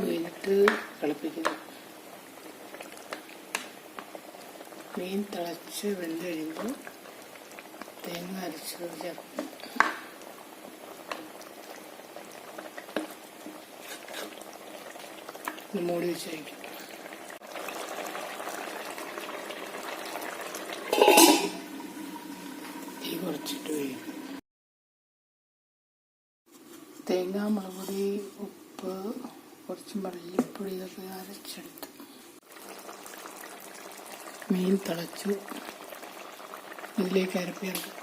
മീനിട്ട് തിളപ്പിക്കുന്നു. മീൻ തിളച്ച് വെന്ത് കഴിയുമ്പോൾ തേങ്ങ അരച്ചത് ചേർക്കും മൂടി വെച്ച് കഴിക്കും തീ കുറച്ചിട്ട് ഉപ്പ് കുറച്ച് മല്ലിപ്പൊടി ഇതൊക്കെ അരച്ചെടുത്ത് മീൻ തിളച്ചു. ഇതിലേക്ക് അരപ്പിറക്കും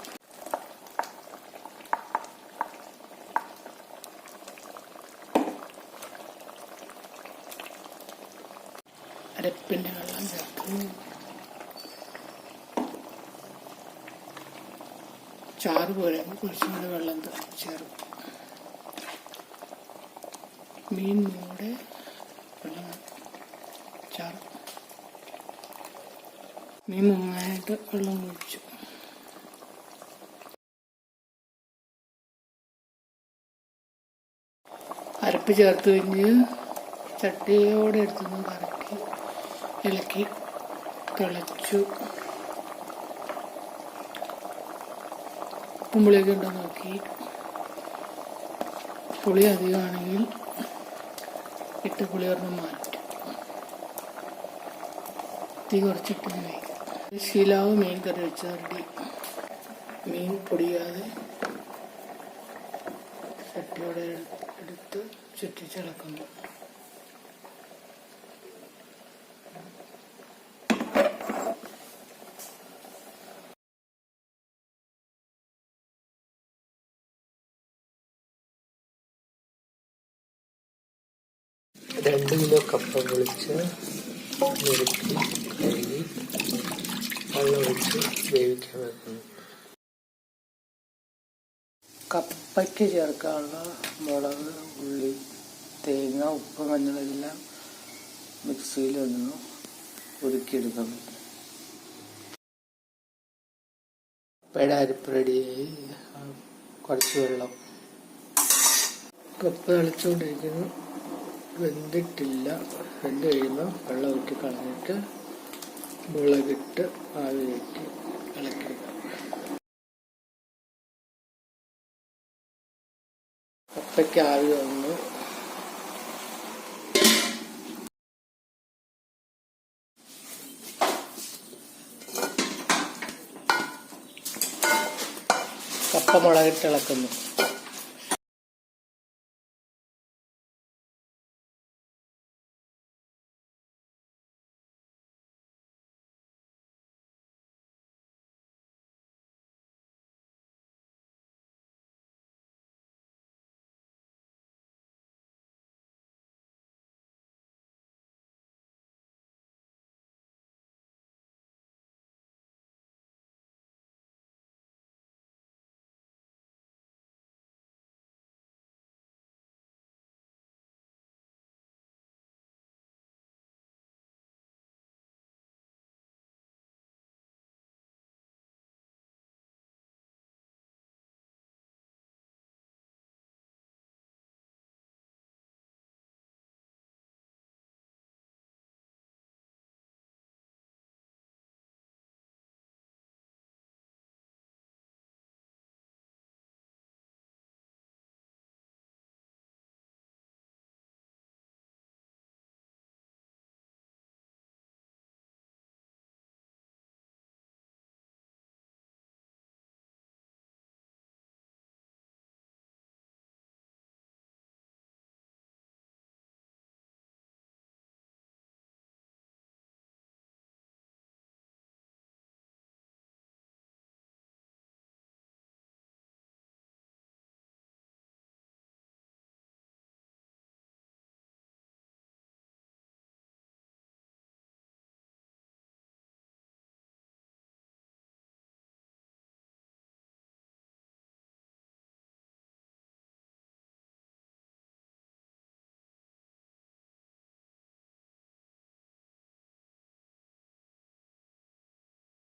അരപ്പിന്റെ വെള്ളം ചേർക്കും ചാറ് പോലെ കുറച്ചും കൂടി വെള്ളം ചേർക്കും മീൻ മൂടെ ചാർ മീൻ നന്നായിട്ട് വെള്ളം ഒഴിച്ചു. അരപ്പ് ചേർത്ത് കഴിഞ്ഞ് ചട്ടിയോടെ എടുത്തുനിന്ന് കറക്കി ഇളക്കി തിളച്ചു. ഉപ്പുമ്പുളിയൊക്കെ ഉണ്ടോ നോക്കി. പുളി അധികമാണെങ്കിൽ ഇട്ട് പുളി ഒരെണ്ണം മാറ്റും. തീ കുറച്ചിട്ട് ശീലാവ് മീൻ കറി വെച്ചാൽ റെഡി മീൻ പൊടിയാതെ ചട്ടിയോടെ എടുത്ത് ചുറ്റിച്ചിളക്കുന്നു രണ്ട് കിലോ കപ്പ പൊളിച്ച് നുറുക്കി കഴുകി വെള്ളം ഒഴിച്ച് വേവിക്കാൻ വെക്കുന്നു. കപ്പയ്ക്ക് ചേർക്കാനുള്ള മുളക് ഉള്ളി തേങ്ങ ഉപ്പ് മഞ്ഞളെല്ലാം മിക്സിയിൽ ഒന്ന് ഒതുക്കിയെടുക്കണം കപ്പയുടെ അരിപ്പ് റെഡിയായി. കുറച്ച് വെള്ളം. കപ്പ തിളച്ചുകൊണ്ടിരിക്കുന്നു. വെന്തിട്ടില്ല. വെന്ത് കഴിയുമ്പോൾ വെള്ളം ഊറ്റി കളഞ്ഞിട്ട് മുളകിട്ട് ആവി കയറ്റി ഇളക്കിയെടുക്കാം. കപ്പയ്ക്ക് ആവി വന്നു. കപ്പ മുളകിട്ട് ഇളക്കുന്നു.